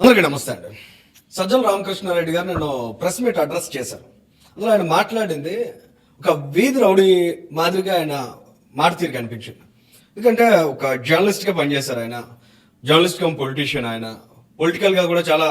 అందరికీ నమస్తే. అండి సజ్జల రామకృష్ణారెడ్డి గారు నేను ప్రెస్ మీట్ అడ్రస్ చేశాను అందులో ఆయన మాట్లాడింది ఒక వీధి రౌడీ మాదిరిగా ఆయన మాట తీరు కనిపించింది. ఎందుకంటే ఒక జర్నలిస్ట్గా పనిచేశారు ఆయన జర్నలిస్ట్ కమ్ పొలిటీషియన్ ఆయన పొలిటికల్గా కూడా చాలా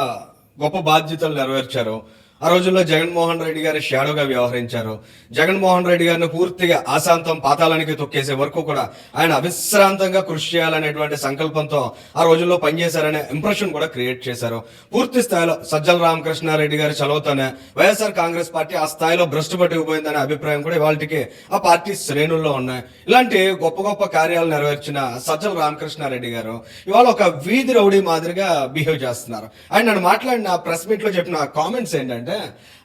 గొప్ప బాధ్యతలు నెరవేర్చారు. ఆ రోజుల్లో జగన్మోహన్ రెడ్డి గారి షాడోగా వ్యవహరించారు. జగన్మోహన్ రెడ్డి గారిని పూర్తిగా ఆశాంతం పాతాళానికి తొక్కేసే వరకు కూడా ఆయన అవిశ్రాంతంగా కృషి చేయాలనేటువంటి సంకల్పంతో ఆ రోజుల్లో పనిచేశారనే ఇంప్రెషన్ కూడా క్రియేట్ చేశారు. పూర్తి స్థాయిలో సజ్జల రామకృష్ణారెడ్డి గారి చలవతోనే వైఎస్ఆర్ కాంగ్రెస్ పార్టీ ఆ స్థాయిలో భ్రష్టు పట్టుకుపోయిందనే అభిప్రాయం కూడా ఇవాళకి ఆ పార్టీ శ్రేణుల్లో ఉన్నాయి. ఇలాంటి గొప్ప గొప్ప కార్యాలు నెరవేర్చిన సజ్జల రామకృష్ణారెడ్డి గారు ఇవాళ ఒక వీధి రౌడీ మాదిరిగా బిహేవ్ చేస్తున్నారు. ఆయన నన్ను మాట్లాడిన ప్రెస్ మీట్లో చెప్పిన కామెంట్స్ ఏంటంటే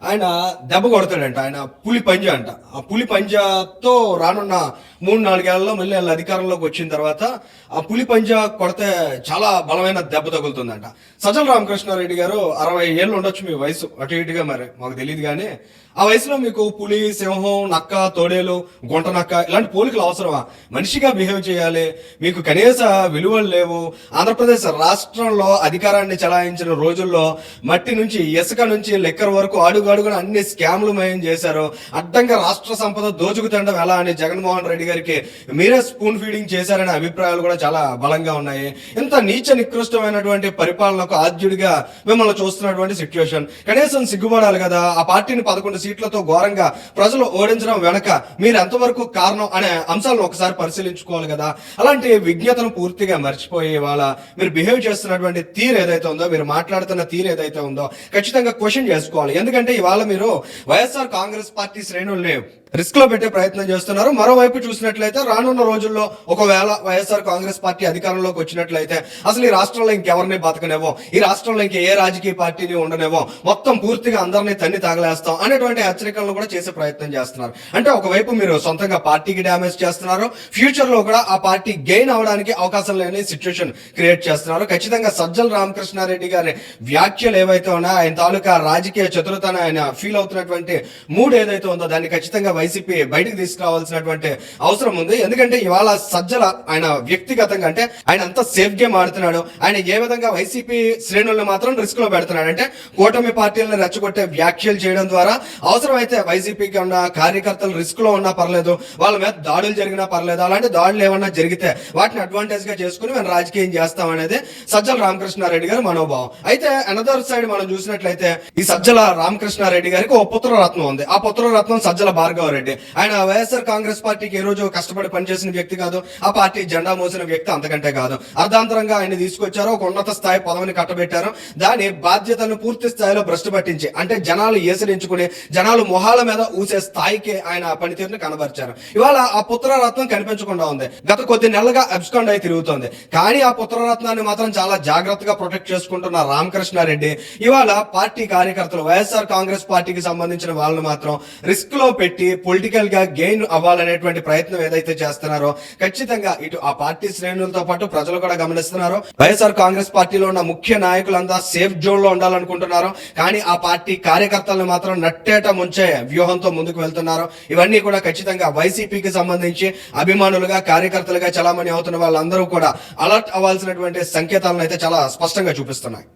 ఆయన దెబ్బ కొడతాడంట ఆయన పులి పంజ అంట. ఆ పులి పంజాతో రానున్న మూడు నాలుగేళ్ళలో మళ్ళీ వాళ్ళ అధికారంలోకి వచ్చిన తర్వాత ఆ పులి పంజా కొడితే చాలా బలమైన దెబ్బ తగులుతుందంట. సజ్జల రామకృష్ణారెడ్డి గారు అరవై ఏళ్ళు ఉండొచ్చు మీ వయసు అటు ఇటుగా మరి మాకు తెలియదు కానీ ఆ వయసులో మీకు పులి సింహం నక్క తోడేలు గుంట నక్క ఇలాంటి పోలికలు అవసరమా? మనిషిగా బిహేవ్ చేయాలి మీకు కనీస విలువలు లేవు. ఆంధ్రప్రదేశ్ రాష్ట్రంలో అధికారాన్ని చలాయించిన రోజుల్లో మట్టి నుంచి ఇసుక నుంచి లెక్క లెక్కర్ వరకు అడుగడుగున అన్ని స్కామ్లు మయం చేశారు. అడ్డంగా రాష్ట్ర సంపద దోచుకుతండం ఎలా అని జగన్మోహన్ రెడ్డి గారికి మీరే స్పూన్ ఫీడింగ్ చేశారనే అభిప్రాయాలు కూడా చాలా బలంగా ఉన్నాయి. ఇంత నీచ నికృష్టమైనటువంటి పరిపాలనకు ఆద్యుడిగా మిమ్మల్ని చూస్తున్నటువంటి సిచ్యువేషన్ కనీసం సిగ్గుపడాలి కదా. ఆ పార్టీని పదకొండు సీట్లతో ఘోరంగా ప్రజలు ఓడించడం వెనక మీరు ఎంతవరకు కారణం అనే అంశాలను ఒకసారి పరిశీలించుకోవాలి కదా. అలాంటి విజ్ఞతను పూర్తిగా మర్చిపోయి ఇవాళ మీరు బిహేవ్ చేస్తున్నటువంటి తీరు ఏదైతే ఉందో మీరు మాట్లాడుతున్న తీరు ఏదైతే ఉందో ఖచ్చితంగా క్వశ్చన్ చేసుకోవాలి. ఎందుకంటే ఇవాళ మీరు వైఎస్ఆర్ కాంగ్రెస్ పార్టీ శ్రేణుల్ని రిస్క్లో పెట్టే ప్రయత్నం చేస్తున్నారు. మరోవైపు చూసినట్లయితే రానున్న రోజుల్లో ఒకవేళ వైఎస్ఆర్ కాంగ్రెస్ పార్టీ అధికారంలోకి వచ్చినట్లయితే అసలు ఈ రాష్ట్రంలో ఇంకెవరిని బతకనేవో ఈ రాష్ట్రంలో ఇంక ఏ రాజకీయ పార్టీని ఉండనేవో మొత్తం పూర్తిగా అందరినీ తన్ని తగలేస్తాం అనేటువంటి హెచ్చరికలను కూడా చేసే ప్రయత్నం చేస్తున్నారు. అంటే ఒకవైపు మీరు సొంతంగా పార్టీకి డ్యామేజ్ చేస్తున్నారు. ఫ్యూచర్లో కూడా ఆ పార్టీ గెయిన్ అవడానికి అవకాశం లేని సిచ్యువేషన్ క్రియేట్ చేస్తున్నారు. ఖచ్చితంగా సజ్జల రామకృష్ణారెడ్డి గారి వ్యాఖ్యలు ఏవైతే ఉన్నాయో ఆయన తాలూకా రాజకీయ చతురతను ఆయన ఫీల్ అవుతున్నటువంటి మూడ్ ఏదైతే ఉందో దాన్ని ఖచ్చితంగా వైసీపీ బయటకు తీసుకురావాల్సినటువంటి అవసరం ఉంది. ఎందుకంటే ఇవాళ సజ్జల ఆయన వ్యక్తిగతంగా అంటే ఆయన అంత సేఫ్ గేమ్ ఆడుతున్నాడు. ఆయన ఏ విధంగా వైసీపీ శ్రేణులను మాత్రం రిస్క్లో పెడుతున్నాడు అంటే కూటమి పార్టీలను రెచ్చగొట్టే వ్యాఖ్యలు చేయడం ద్వారా అవసరమైతే వైసీపీకి ఉన్న కార్యకర్తలు రిస్క్లో ఉన్నా పర్లేదు వాళ్ళ మీద దాడులు జరిగినా పర్లేదు అలాంటి దాడులు ఏమన్నా జరిగితే వాటిని అడ్వాంటేజ్గా చేసుకుని మేము రాజకీయం చేస్తాం అనేది సజ్జల రామకృష్ణారెడ్డి గారి మనోభావం. అయితే అనదర్ సైడ్ మనం చూసినట్లయితే ఈ సజ్జల రామకృష్ణారెడ్డి గారికి ఓ పుత్రరత్నం ఉంది. ఆ పుత్రరత్నం సజ్జల భార్గవ రెడ్డి. ఆయన వైఎస్ఆర్ కాంగ్రెస్ పార్టీకి ఏ రోజు కష్టపడి పనిచేసిన వ్యక్తి కాదు ఆ పార్టీ జెండా మోసిన వ్యక్తి అంతకంటే కాదు. అర్ధాంతరంగా ఆయన తీసుకొచ్చారు ఒక ఉన్నత స్థాయి పదవిని కట్టబెట్టారు. దాని బాధ్యతలను పూర్తి స్థాయిలో భ్రష్టు పట్టించి అంటే జనాలు ఏసరించుకుని జనాలు మొహాల మీద ఊసే స్థాయికి ఆయన పనితీరుని కనబరిచారు. ఇవాళ ఆ పుత్రరత్నం కనిపించకుండా ఉంది. గత కొద్ది నెలలుగా అబ్స్కాండ్ అయి తిరుగుతోంది. కానీ ఆ పుత్రరత్నాన్ని మాత్రం చాలా జాగ్రత్తగా ప్రొటెక్ట్ చేసుకుంటున్న రామకృష్ణారెడ్డి ఇవాళ పార్టీ కార్యకర్తలు వైఎస్ఆర్ కాంగ్రెస్ పార్టీకి సంబంధించిన వాళ్ళని మాత్రం రిస్క్లో పెట్టి పొలిటికల్గా గెయిన్ అవ్వాలనేటువంటి ప్రయత్నం ఏదైతే చేస్తున్నారో ఖచ్చితంగా ఇటు ఆ పార్టీ శ్రేణులతో పాటు ప్రజలు కూడా గమనిస్తున్నారు. వైఎస్ఆర్ కాంగ్రెస్ పార్టీలో ఉన్న ముఖ్య నాయకులంతా సేఫ్ జోన్లో ఉండాలనుకుంటున్నారు. కానీ ఆ పార్టీ కార్యకర్తలను మాత్రం నట్టేట ముంచే వ్యూహంతో ముందుకు వెళ్తున్నారు. ఇవన్నీ కూడా ఖచ్చితంగా వైసీపీకి సంబంధించి అభిమానులుగా కార్యకర్తలుగా చలామణి అవుతున్న వాళ్ళందరూ కూడా అలర్ట్ అవ్వాల్సినటువంటి సంకేతాలను అయితే చాలా స్పష్టంగా చూపిస్తున్నాయి.